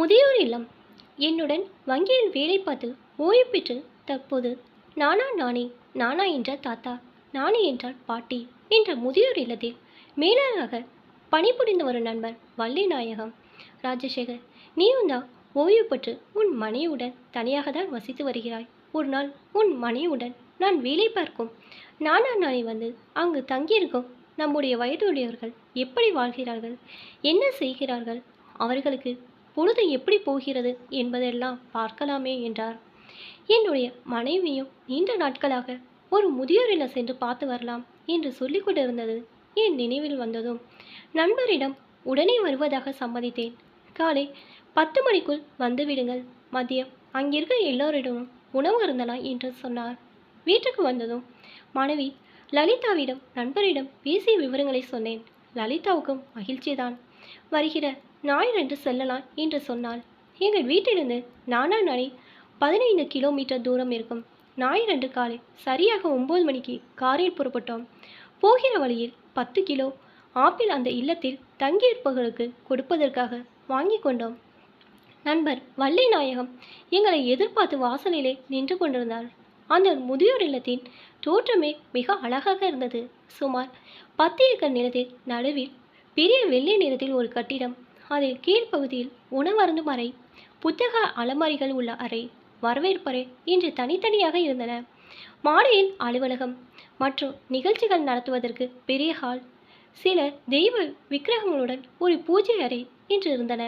முதியோர் இல்லம். என்னுடன் வங்கியில் வேலை பார்த்து ஓய்வு பெற்று தற்போது நானா நானே நானா என்றால் தாத்தா நானே என்றால் பாட்டி என்ற முதியோர் இல்லத்தில் மேலாளராக பணிபுரிந்த ஒரு நண்பர் வள்ளிநாயகம் ராஜசேகர் நீயும் தான் ஓய்வு பெற்று உன் மனைவியுடன் தனியாக தான் வசித்து வருகிறாய். ஒரு நாள் உன் மனைவியுடன் நான் வேலை பார்க்கும். நானா நானே வந்து அங்கு தங்கியிருக்கும். நம்முடைய வயதுடையவர்கள் எப்படி வாழ்கிறார்கள்? என்ன செய்கிறார்கள்? அவர்களுக்கு பொழுது எப்படி போகிறது என்பதெல்லாம் பார்க்கலாமே என்றார். என்னுடைய மனைவியும் நீண்ட நாட்களாக ஒரு முதியோரில் சென்று பார்த்து வரலாம் என்று சொல்லிக் கொண்டிருந்தது என் நினைவில் வந்ததும் நண்பரிடம் உடனே வருவதாக சம்மதித்தேன். காலை பத்து மணிக்குள் வந்துவிடுங்கள் மதியம் அங்கிருக்க எல்லோரிடமும் உணவு இருந்தனா என்று சொன்னார். வீட்டுக்கு வந்ததும் மனைவி லலிதாவிடம் நண்பரிடம் பேசிய விவரங்களை சொன்னேன். லலிதாவுக்கும் மகிழ்ச்சிதான். வருகிற ஞாயிறன்று செல்லலாம் என்று சொன்னாள். எங்கள் வீட்டிலிருந்து நானா நானே பதினைந்து கிலோமீட்டர் தூரம் இருக்கும். ஞாயிறன்று காலை சரியாக ஒம்பது மணிக்கு காரில் புறப்பட்டோம். போகிற வழியில் பத்து கிலோ ஆப்பிள் அந்த இல்லத்தில் தங்கியிருப்பவர்களுக்கு கொடுப்பதற்காக வாங்கி கொண்டோம். நண்பர் வள்ளி நாயகம் எங்களை எதிர்பார்த்து வாசலிலே நின்று கொண்டிருந்தார். அந்த முதியோர் இல்லத்தின் தோற்றமே மிக அழகாக இருந்தது. சுமார் பத்து ஏக்கர் நிலத்தில் நடுவில் பெரிய வெள்ளை நிறத்தில் ஒரு கட்டிடம் அதில் கீழ்ப்பகுதியில் உணவருந்தும் அறை புத்தக அலமாரிகள் உள்ள அறை வரவேற்பறை இன்று தனித்தனியாக இருந்தன. மாடியில் அலுவலகம் மற்றும் நிகழ்ச்சிகள் நடத்துவதற்கு பெரிய ஹால் சில தெய்வ விக்கிரகங்களுடன் ஒரு பூஜை அறை என்று இருந்தன.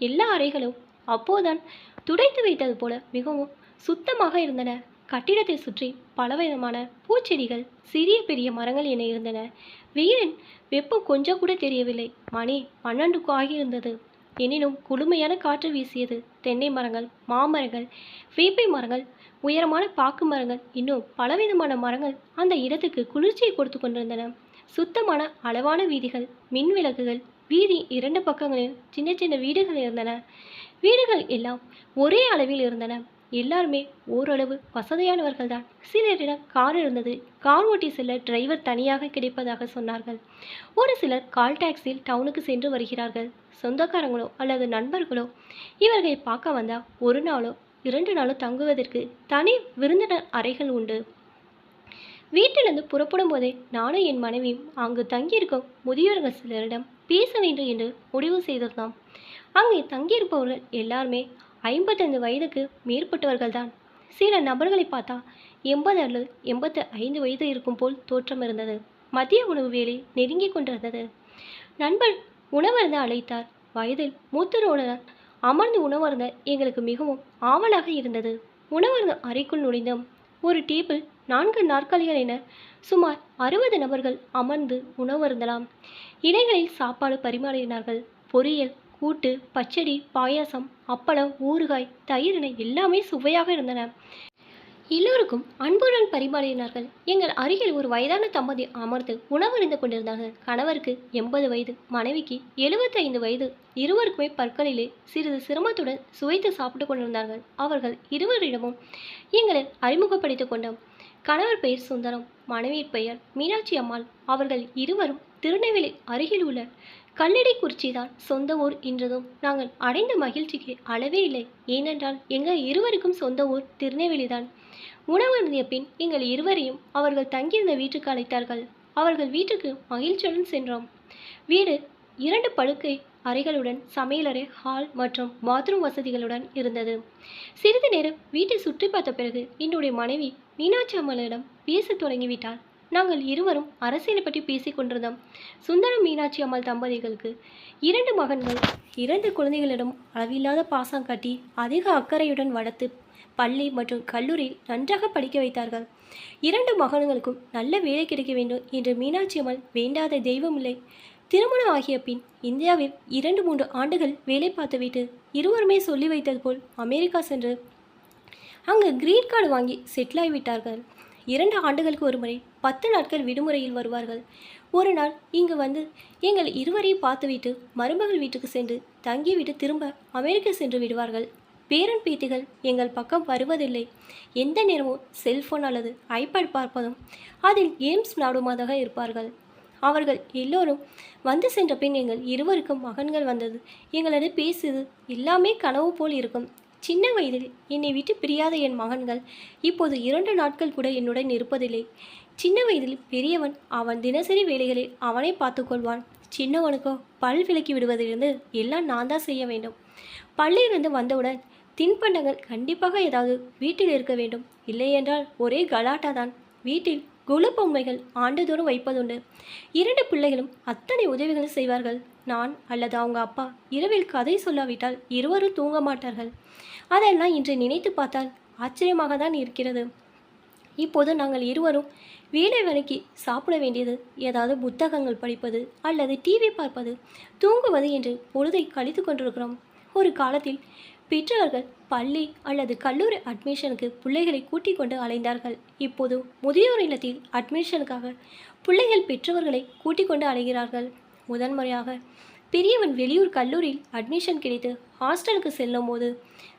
எல்லா அறைகளும் அப்போதான் துடைத்து வைத்தது போல மிகவும் சுத்தமாக இருந்தன. கட்டிடத்தை சுற்றி பலவிதமான பூச்செடிகள் சிறிய பெரிய மரங்கள் என இருந்தன. வெயிலின் வெப்பம் கொஞ்சம் கூட தெரியவில்லை. மணி பன்னெண்டுக்கு ஆகியிருந்தது. எனினும் குளுமையான காற்று வீசியது. தென்னை மரங்கள் மாமரங்கள் வேப்பை மரங்கள் உயரமான பாக்கு மரங்கள் இன்னும் பலவிதமான மரங்கள் அந்த இடத்துக்கு குளிர்ச்சியை கொடுத்து கொண்டிருந்தன. சுத்தமான அளவான வீதிகள் மின் விளக்குகள் வீதி இரண்டு பக்கங்களில் சின்ன சின்ன வீடுகள் இருந்தன. வீடுகள் எல்லாம் ஒரே அளவில் இருந்தன. எல்லாருமே ஓரளவு வசதியானவர்கள் தான் சிலரிடம் கார் இருந்தது. கார் ஓட்டி செல்ல டிரைவர் தனியாக கிடைப்பதாக சொன்னார்கள். ஒரு சிலர் கால் டாக்ஸியில் டவுனுக்கு சென்று வருகிறார்கள். சொந்தக்காரங்களோ அல்லது நண்பர்களோ இவர்களை பார்க்க வந்தால் ஒரு நாளோ இரண்டு நாளோ தங்குவதற்கு தனி விருந்தினர் அறைகள் உண்டு. வீட்டிலிருந்து புறப்படும் போதே நானும் என் மனைவியும் அங்கு தங்கியிருக்கும் முதியோர்கள் சிலரிடம் பேச வேண்டும் என்று முடிவு செய்திருந்தோம் அங்கே தங்கியிருப்பவர்கள் எல்லாருமே ஐம்பத்தைந்து வயதுக்கு மேற்பட்டவர்கள்தான். சில நபர்களை பார்த்தா எண்பது அல்லது எண்பத்து ஐந்து வயது இருக்கும் போல் தோற்றம் இருந்தது. மதிய உணவு வேலை நெருங்கி கொண்டிருந்தது. நண்பர் உணவருந்த அழைத்தார். வயதில் மூத்தருடன் அமர்ந்து உணவருந்த எங்களுக்கு மிகவும் ஆவலாக இருந்தது. உணவருந்த அறைக்குள் நுழைந்தோம். ஒரு டேபிள் நான்கு நாற்காலிகள் என சுமார் அறுபது நபர்கள் அமர்ந்து உணவருந்தலாம். இலைகளில் சாப்பாடு பரிமாறினார்கள். பொரியல் கூட்டு பச்சடி பாயாசம் அப்பளம் ஊறுகாய் தயிர் எல்லாமே சுவையாக இருந்தன. எல்லோருக்கும் அன்புடன் பரிமாறினார்கள். எங்கள் அருகில் ஒரு வயதான தம்பதி அமர்ந்து உணவறிந்து கொண்டிருந்தார்கள் கணவருக்கு எண்பது வயது மனைவிக்கு எழுபத்தைந்து வயது. இருவருக்குமே பற்களிலே சிறிது சிரமத்துடன் சுவைத்து சாப்பிட்டு கொண்டிருந்தார்கள். அவர்கள் இருவரிடமும் எங்களை அறிமுகப்படுத்திக் கொண்டோம். கணவர் பெயர் சுந்தரம் மனைவியின் பெயர் மீனாட்சி அம்மாள். அவர்கள் இருவரும் திருநெல்வேலி அருகில் உள்ள கல்லடைக்குறிச்சி தான் சொந்த ஊர் என்றதும் நாங்கள் அடைந்த மகிழ்ச்சிக்கு அளவே இல்லை. ஏனென்றால் எங்கள் இருவருக்கும் சொந்த ஊர் திருநெல்வேலி தான் உணவு பின் எங்கள் இருவரையும் அவர்கள் தங்கியிருந்த வீட்டுக்கு அழைத்தார்கள். அவர்கள் வீட்டுக்கு மகிழ்ச்சியுடன் சென்றோம். வீடு இரண்டு படுக்கை அறைகளுடன் சமையலறை ஹால் மற்றும் பாத்ரூம் வசதிகளுடன் இருந்தது. சிறிது நேரம் வீட்டை சுற்றி பார்த்த பிறகு என்னுடைய மனைவி மீனாட்சி அம்மனிடம் பேசத் தொடங்கிவிட்டாள். நாங்கள் இருவரும் அரசியலை பற்றி பேசிக் கொண்டிருந்தோம். சுந்தரம் மீனாட்சி அம்மாள் தம்பதிகளுக்கு இரண்டு மகன்கள் இரண்டு குழந்தைகளிடம் அளவில்லாத பாசம் காட்டி அதிக அக்கறையுடன் வளர்த்து பள்ளி மற்றும் கல்லூரியில் நன்றாக படிக்க வைத்தார்கள். இரண்டு மகன்களுக்கும் நல்ல வேலை கிடைக்க வேண்டும் என்று மீனாட்சி அம்மாள் வேண்டாத தெய்வமில்லை திருமணம் ஆகிய பின் இந்தியாவில் இரண்டு மூன்று ஆண்டுகள் வேலை பார்த்துவிட்டு இருவருமே சொல்லி வைத்தது போல் அமெரிக்கா சென்று அங்கு கிரீன் கார்டு வாங்கி செட்டில் ஆகிவிட்டார்கள். இரண்டு ஆண்டுகளுக்கு ஒரு முறை பத்து நாட்கள் விடுமுறையில் வருவார்கள். ஒரு நாள் இங்கு வந்து எங்கள் இருவரையும் பார்த்துவிட்டு மருமகள் வீட்டுக்கு சென்று தங்கிவிட்டு திரும்ப அமெரிக்கா சென்று விடுவார்கள். பேரன் பேத்திகள் எங்கள் பக்கம் வருவதில்லை. எந்த நேரமும் செல்போன் அல்லது ஐபேட் பார்ப்பதும் அதில் கேம்ஸ் விளையாடுவதாக இருப்பார்கள். அவர்கள் எல்லோரும் வந்து சென்ற பின் எங்கள் இருவருக்கும் மகன்கள் வந்தது. எங்களது பேசுது எல்லாமே கனவு போல் இருக்கும். சின்ன வயதில் என்னை விட்டு பிரியாத என் மகன்கள் இப்போது இரண்டு நாட்கள் கூட என்னுடன் இருப்பதில்லை. சின்ன வயதில் பெரியவன் அவன் தினசரி வேலைகளை அவனை பார்த்துக்கொள்வான் சின்னவனுக்கோ பல் விலக்கி விடுவதிலிருந்து எல்லாம் நான் தான் செய்ய வேண்டும். பள்ளியிலிருந்து வந்தவுடன் தின்பண்டங்கள் கண்டிப்பாக ஏதாவது வீட்டில் இருக்க வேண்டும். இல்லையென்றால் ஒரே கலாட்டா தான். வீட்டில் குல பொம்மைகள் ஆண்டுதோறும் வைப்பதுண்டு. இரண்டு பிள்ளைகளும் அத்தனை உதவிகளும் செய்வார்கள். நான் அல்லது அவங்க அப்பா இரவில் கதை சொல்லாவிட்டால் இருவரும் தூங்க மாட்டார்கள். அதெல்லாம் இன்று நினைத்து பார்த்தால் ஆச்சரியமாக தான் இருக்கிறது. இப்போது நாங்கள் இருவரும் வேலை வேலைக்கு சாப்பிட வேண்டியது ஏதாவது புத்தகங்கள் படிப்பது அல்லது டிவி பார்ப்பது தூங்குவது என்று பொழுதை கழித்து கொண்டிருக்கிறோம். ஒரு காலத்தில் பெற்றோர்கள் பள்ளி அல்லது கல்லூரி அட்மிஷனுக்கு பிள்ளைகளை கூட்டிக் கொண்டு அலைந்தார்கள். இப்போது முதியோர் இல்லத்தில் அட்மிஷனுக்காக பிள்ளைகள் பெற்றவர்களை கூட்டிக் கொண்டு அலைகிறார்கள். முதன்முறையாக பெரியவன் வெளியூர் கல்லூரியில் அட்மிஷன் கிடைத்து ஹாஸ்டலுக்கு செல்லும்போது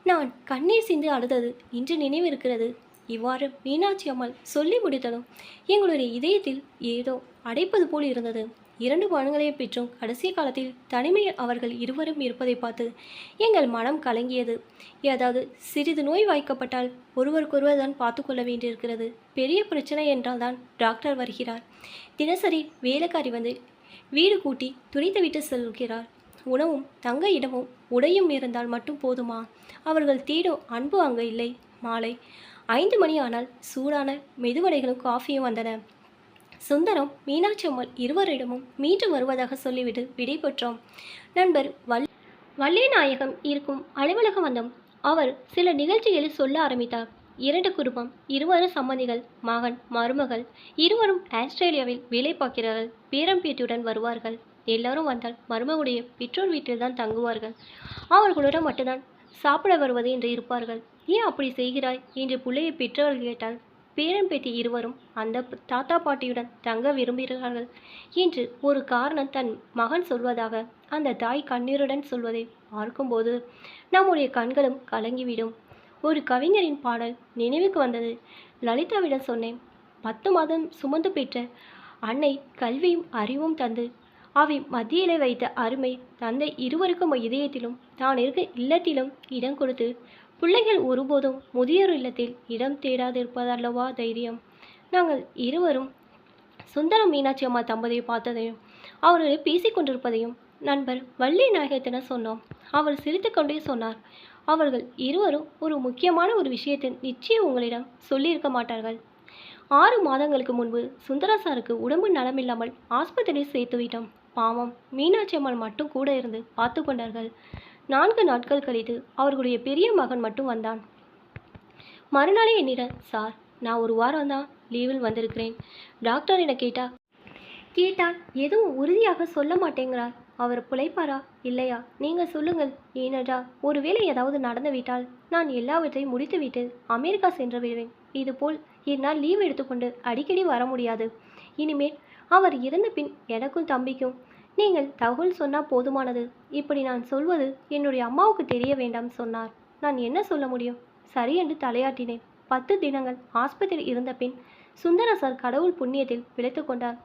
நான் கண்ணீர் சிந்து அழுதது இன்று நினைவு இருக்கிறது. இவ்வாறு மீனாட்சி அம்மாள் சொல்லி முடித்ததும் எங்களுடைய இதயத்தில் ஏதோ அடைப்பது போல் இருந்தது. இரண்டு மகன்களையும் பெற்றும் கடைசி காலத்தில் தனிமையில் அவர்கள் இருவரும் இருப்பதை பார்த்து எங்கள் மனம் கலங்கியது. ஏதாவது சிறிது நோய் வாய்க்கப்பட்டால் ஒருவருக்கொருவர் தான் பார்த்து கொள்ள வேண்டியிருக்கிறது. பெரிய பிரச்சனை என்றால் தான் டாக்டர் வருகிறார். தினசரி வேலைக்காரி வந்து வீடு கூட்டி துடைத்து விட்டு செல்கிறார். உணவும் தங்க இடமும் உடையும் இருந்தால் மட்டும் போதுமா? அவர்கள் தேடும் அன்பு அங்கு இல்லை. மாலை ஐந்து மணி ஆனால் சூடான மெதுவடைகளும் காஃபியும் வந்தன. சுந்தரம் மீனாட்சி அம்மாள் இருவரிடமும் மீண்டும் வருவதாக சொல்லிவிட்டு விடைபெற்றோம் நண்பர் வல் வள்ளிநாயகம் இருக்கும் அலுவலகம் வந்தோம். அவர் சில நிகழ்ச்சிகளில் சொல்ல ஆரம்பித்தார். இரண்டு குடும்பம் இருவரும் சம்மதிகள் மகன் மருமகள். இருவரும் ஆஸ்திரேலியாவில் வேலை பார்க்கிறார்கள். பேரம்பேட்டியுடன் வருவார்கள். எல்லாரும் வந்தால் மருமகளுடைய பெற்றோர் வீட்டில் தான் தங்குவார்கள். அவர்களுடன் மட்டும்தான் சாப்பிட வருவது என்று இருப்பார்கள். ஏன் அப்படி செய்கிறாய்? என்று பிள்ளையை பெற்றவர்கள் கேட்டால் பேரம்பேட்டி இருவரும் அந்த தாத்தா பாட்டியுடன் தங்க விரும்புகிறார்கள் என்று ஒரு காரணம் தன் மகன் சொல்வதாக அந்த தாய் கண்ணீருடன் சொல்வதை பார்க்கும்போது நம்முடைய கண்களும் கலங்கிவிடும். ஒரு கவிஞரின் பாடல் நினைவுக்கு வந்தது. லலிதாவிடம் சொன்னேன் பத்து மாதம் சுமந்து பெற்ற அன்னை கல்வியும் அறிவும் தந்து அவை மத்தியிலே வைத்த அருமை தந்தை இருவருக்கும் இதயத்திலும் தான் இருக்க இல்லத்திலும் இடம் கொடுத்து பிள்ளைகள் ஒருபோதும் முதியோர் இல்லத்தில் இடம் தேடாதிருப்பதல்லவா தைரியம். நாங்கள் இருவரும் சுந்தரம் மீனாட்சி அம்மா தம்பதியை பார்த்ததையும் அவர்களை பேசிக் கொண்டிருப்பதையும் நண்பர் வள்ளி நாயகத்தின சொன்னோம். அவர் சிரித்துக்கொண்டே சொன்னார் அவர்கள் இருவரும் ஒரு முக்கியமான ஒரு விஷயத்தை நிச்சயம் உங்களிடம் சொல்லியிருக்க மாட்டார்கள். ஆறு மாதங்களுக்கு முன்பு சுந்தரா சாருக்கு உடம்பு நலமில்லாமல் ஆஸ்பத்திரியில் சேர்த்து விட்டோம். பாவம் மீனாட்சி அம்மாள் மட்டும் கூட இருந்து பார்த்து கொண்டார்கள். நான்கு நாட்கள் கழித்து அவர்களுடைய பெரிய மகன் மட்டும் வந்தான். மறுநாளே என்னிடம் சார் நான் ஒரு வாரம் தான் லீவில் வந்திருக்கிறேன். டாக்டர் என கேட்டா கேட்டால் எதுவும் உறுதியாக சொல்ல மாட்டேங்கிறார். அவர் பிழைப்பாரா இல்லையா? நீங்கள் சொல்லுங்கள். ஏனென்றால் ஒருவேளை ஏதாவது நடந்துவிட்டால் நான் எல்லாவற்றையும் முடித்துவிட்டு அமெரிக்கா சென்று விடுவேன். இதுபோல் என்னால் லீவ் எடுத்துக்கொண்டு அடிக்கடி வர முடியாது. இனிமேல் அவர் இறந்த பின் எனக்கும் தம்பிக்கும் நீங்கள் தகவல் சொன்னால் போதுமானது. இப்படி நான் சொல்வது என்னுடைய அம்மாவுக்கு தெரிய வேண்டாம் சொன்னார். நான் என்ன சொல்ல முடியும்? சரி என்று தலையாட்டினேன். பத்து தினங்கள் ஆஸ்பத்திரி இருந்த பின் சுந்தர சார் கடவுள் புண்ணியத்தில் பிழைத்து கொண்டார்.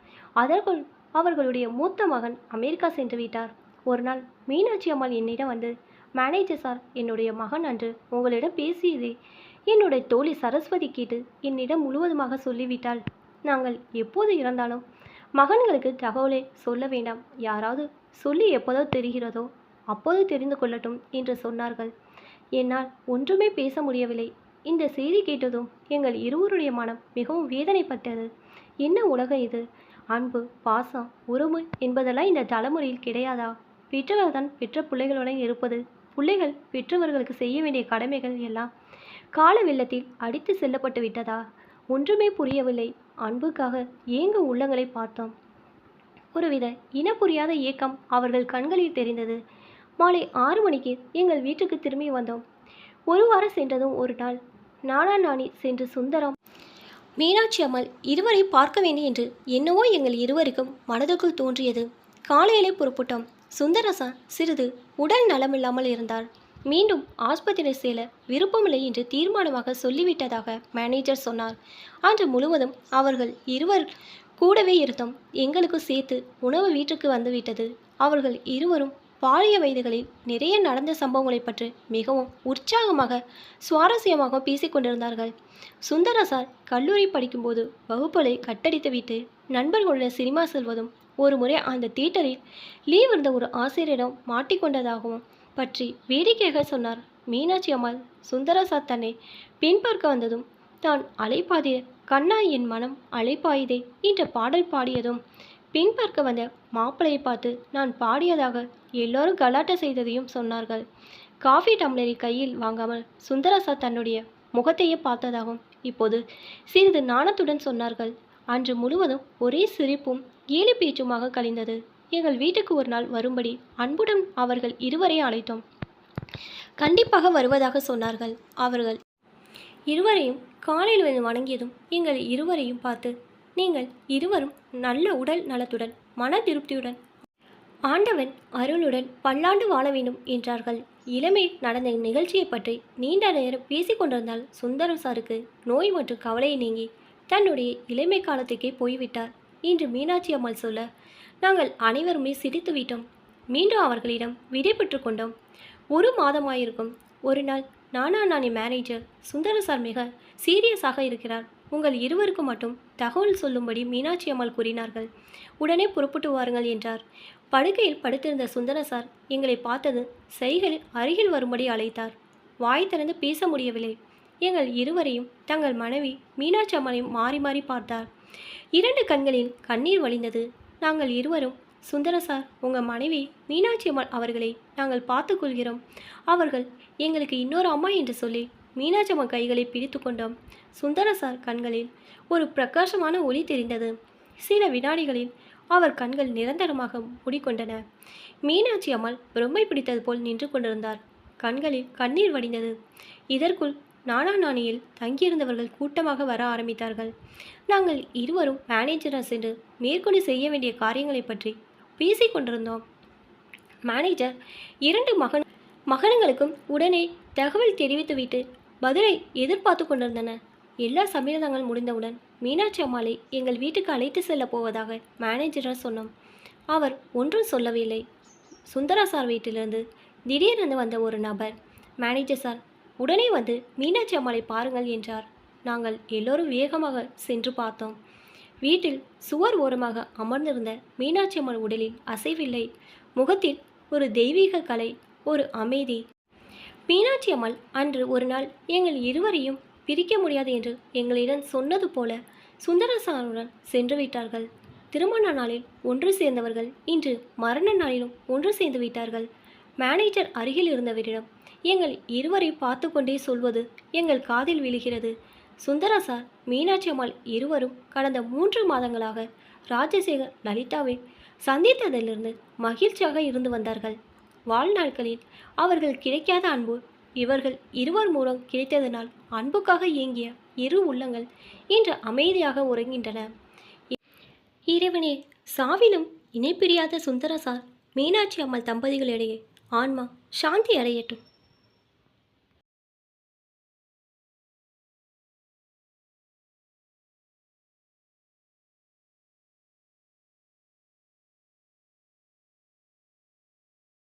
அதற்குள் அவர்களுடைய மூத்த மகன் அமெரிக்கா சென்று விட்டார். ஒரு நாள் மீனாட்சி அம்மாள் என்னிடம் வந்து மேனேஜர் சார் என்னுடைய மகன் அன்று உங்களிடம் பேசியதே என்னுடைய தோழி சரஸ்வதி கேட்டு என்னிடம் முழுவதுமாக சொல்லிவிட்டாள். நாங்கள் எப்போது இறந்தாலும் மகன்களுக்கு தகவலை சொல்ல வேண்டாம். யாராவது சொல்லி எப்போதோ தெரிகிறதோ அப்போது தெரிந்து கொள்ளட்டும் என்று சொன்னார்கள். என்னால் ஒன்றுமே பேச முடியவில்லை. இந்த செய்தி கேட்டதும் எங்கள் இருவருடைய மனம் மிகவும் வேதனைப்பட்டது. என்ன உலகம் இது? அன்பு பாசம் உறவு என்பதெல்லாம் இந்த தலைமுறையில் கிடையாதா? பெற்றவர்கள் தான் பெற்ற பிள்ளைகளுடன் இருப்பது. பிள்ளைகள் பெற்றவர்களுக்கு செய்ய வேண்டிய கடமைகள் எல்லாம் கால வெள்ளத்தில் அடித்து செல்லப்பட்டு விட்டதா? ஒன்றுமே புரியவில்லை. அன்புக்காக ஏங்க உள்ளங்களை பார்த்தோம்? ஒருவித இன புரியாத ஏக்கம் அவர்கள் கண்களில் தெரிந்தது. மாலை ஆறு மணிக்கு எங்கள் வீட்டுக்கு திரும்பி வந்தோம். ஒரு வாரம் சென்றதும் ஒரு நாள். நானா நானி சென்று சுந்தரம் மீனாட்சி அம்மாள் இருவரை பார்க்க வேண்டும் என்று என்னவோ எங்கள் இருவருக்கும் மனதுக்குள் தோன்றியது. காலையிலே புறப்பட்டோம். சுந்தரசா சிறிது உடல் நலமில்லாமல் இருந்தார். மீண்டும் ஆஸ்பத்திரி சேல விருப்பமில்லை என்று தீர்மானமாக சொல்லிவிட்டதாக மேனேஜர் சொன்னார். அன்று முழுவதும் அவர்கள் இருவர் கூடவே இருந்தோம் எங்களுக்கு சேர்த்து உணவு வீட்டுக்கு வந்துவிட்டது அவர்கள் இருவரும் பாலிய வயதுகளில் நிறைய நடந்த சம்பவங்களை பற்றி மிகவும் உற்சாகமாக சுவாரஸ்யமாக பேசிக்கொண்டிருந்தார்கள். சுந்தர சார் கல்லூரி படிக்கும்போது வகுப்புகளை கட்டடித்துவிட்டு நண்பர்களுடன் சினிமா செல்வதும் ஒரு முறை அந்த தியேட்டரில் லீவ் இருந்த ஒரு ஆசிரியரிடம் மாட்டிக்கொண்டதாகவும் பற்றி வேடிக்கையாக சொன்னார் மீனாட்சி அம்மாள். சுந்தர சார் தன்னை பின்பார்க்க வந்ததும் தான் அழைப்பாதிய கண்ணா என் மனம் அலைப்பாயுதே என்ற பாடல் பாடியதும் பின்பார்க்க வந்த மாப்பிளையை பார்த்து நான் பாடியதாக எல்லோரும் கலாட்ட செய்ததையும் சொன்னார்கள். காஃபி டம்ளரை கையில் வாங்காமல் சுந்தரசா தன்னுடைய முகத்தையே பார்த்ததாகும். இப்போது சிறிது நாணத்துடன் சொன்னார்கள். அன்று முழுவதும் ஒரே சிரிப்பும் ஏழு பேச்சுமாக கழிந்தது. எங்கள் வீட்டுக்கு ஒரு நாள் வரும்படி அன்புடன் அவர்கள் இருவரை அழைத்தோம். கண்டிப்பாக வருவதாக சொன்னார்கள். அவர்கள் இருவரையும் காலையில் வந்து வணங்கியதும் எங்கள் இருவரையும் பார்த்து நீங்கள் இருவரும் நல்ல உடல் நலத்துடன் மன திருப்தியுடன் ஆண்டவன் அருளுடன் பல்லாண்டு வாழ வேண்டும் என்றார்கள். இளமை நடந்த நிகழ்ச்சியை பற்றி நீண்ட நேரம் பேசிக்கொண்டிருந்தால் சுந்தரம் சாருக்கு நோய் மற்றும் கவலையை நீங்கி தன்னுடைய இளமை காலத்துக்கே போய்விட்டார் இன்று மீனாட்சி அம்மாள் சொல்ல நாங்கள் அனைவருமே சிரித்து விட்டோம். மீண்டும் அவர்களிடம் விடை பெற்று கொண்டோம். ஒரு மாதமாயிருக்கும். ஒரு நாள் நானா நானே மேனேஜர் சுந்தர சார் மிக சீரியஸாக இருக்கிறார். உங்கள் இருவருக்கு மட்டும் தகவல் சொல்லும்படி மீனாட்சி அம்மாள் கூறினார்கள். உடனே புறப்பட்டு வாருங்கள் என்றார். படுக்கையில் படுத்திருந்த சுந்தர சார் எங்களை பார்த்தது செய்களில் அருகில் வரும்படி அழைத்தார். வாய் திறந்து பேச முடியவில்லை. எங்கள் இருவரையும் தங்கள் மனைவி மீனாட்சி அம்மனையும் மாறி மாறி பார்த்தார். இரண்டு கண்களில் கண்ணீர் வழிந்தது. நாங்கள் இருவரும் சுந்தர சார் உங்கள் மனைவி மீனாட்சி அம்மாள் அவர்களை நாங்கள் பார்த்துக்கொள்கிறோம் அவர்கள் எங்களுக்கு இன்னொரு அம்மா என்று சொல்லி மீனாட்சி அம்மா கைகளை பிடித்து கொண்டோம். சுந்தர சார் கண்களில் ஒரு பிரகாசமான ஒளி தெரிந்தது. சில வினாடிகளில் அவர் கண்கள் நிரந்தரமாக மூடிக்கொண்டன. மீனாட்சி அம்மாள் பிரம்மை பிடித்தது போல் நின்று கொண்டிருந்தார். கண்களில் கண்ணீர் வடிந்தது. இதற்குள் நானா நாணியில் தங்கியிருந்தவர்கள் கூட்டமாக வர ஆரம்பித்தார்கள். நாங்கள் இருவரும் மேனேஜராக சென்று மேற்கொண்டு செய்ய வேண்டிய காரியங்களை பற்றி பேசிக் கொண்டிருந்தோம். மேனேஜர் இரண்டு மகன் மகன்களுக்கும் உடனே தகவல் தெரிவித்துவிட்டு பதிலை எதிர்பார்த்து கொண்டிருந்தன. எல்லா சம்மேளனங்கள் முடிந்தவுடன் மீனாட்சி அம்மாளை எங்கள் வீட்டுக்கு அழைத்து செல்ல போவதாக மேனேஜராக சொன்னோம் அவர் ஒன்றும் சொல்லவில்லை. சுந்தரா சார் வீட்டிலிருந்து திடீரென்று வந்த ஒரு நபர் மேனேஜர் சார் உடனே வந்து மீனாட்சி அம்மாளை பாருங்கள் என்றார். நாங்கள் எல்லோரும் வேகமாக சென்று பார்த்தோம். வீட்டில் சுவர் ஓரமாக அமர்ந்திருந்த மீனாட்சி அம்மன் உடலில் அசைவில்லை. முகத்தில் ஒரு தெய்வீக கலை ஒரு அமைதி. மீனாட்சி அம்மாள் அன்று ஒரு நாள் எங்கள் இருவரையும் பிரிக்க முடியாது என்று எங்களிடம் சொன்னது போல சுந்தரசாருடன் சென்று விட்டார்கள். திருமண நாளில் ஒன்று சேர்ந்தவர்கள் இன்று மரண நாளிலும் ஒன்று சேர்ந்து விட்டார்கள். மேனேஜர் அருகில் இருந்தவரிடம் எங்கள் இருவரை பார்த்து கொண்டே சொல்வது எங்கள் காதில் விழுகிறது. சுந்தரா சார் மீனாட்சி அம்மாள் இருவரும் கடந்த மூன்று மாதங்களாக ராஜசேகர் லலிதாவை சந்தித்ததிலிருந்து மகிழ்ச்சியாக இருந்து வந்தார்கள். வாழ்நாட்களில் அவர்கள் கிடைக்காத அன்பு இவர்கள் இருவர் மூலம் கிடைத்ததனால் அன்புக்காக இயங்கிய இரு உள்ளங்கள் இன்று அமைதியாக உறங்கின்றன. இறைவனே சாவிலும் இணைப்பிரியாத சுந்தரசார் மீனாட்சி அம்மாள் தம்பதிகளிடையே ஆன்மா சாந்தி அடையட்டும்.